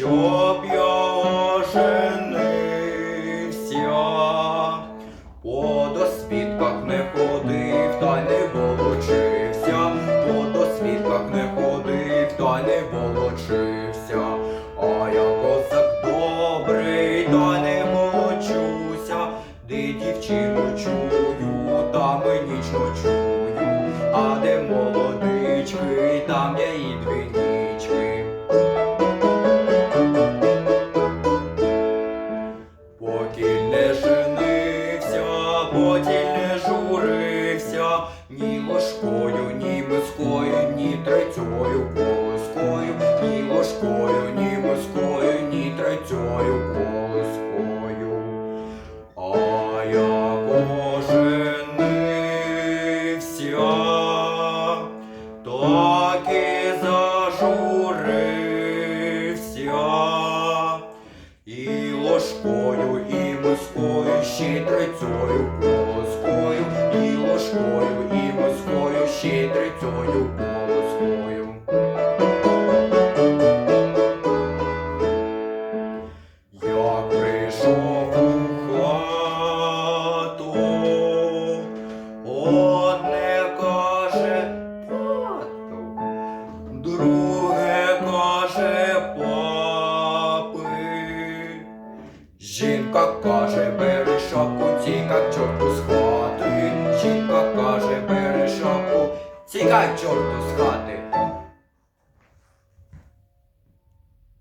щоб я оженився, по досвідках не ходив, та не волочився, по досвідках не ходив, та не волочився, а я козак добрий, та не волочуся, де дівчину чую, там і ніч ночую, а де молодички, там я і дві женився, не журився, ні ложкою, ні мискою, ні третьою колискою, ні ложкою, ні мискою, ні третьою колискою. А я оженився, так і зажурився. І ложкою, і мискою, ще третьою третьою колоскою. Я прийшов у хату, одне каже тату, друге каже папи. Жінка каже, бери шапку, тікай чорту з 시간 좀 도스가데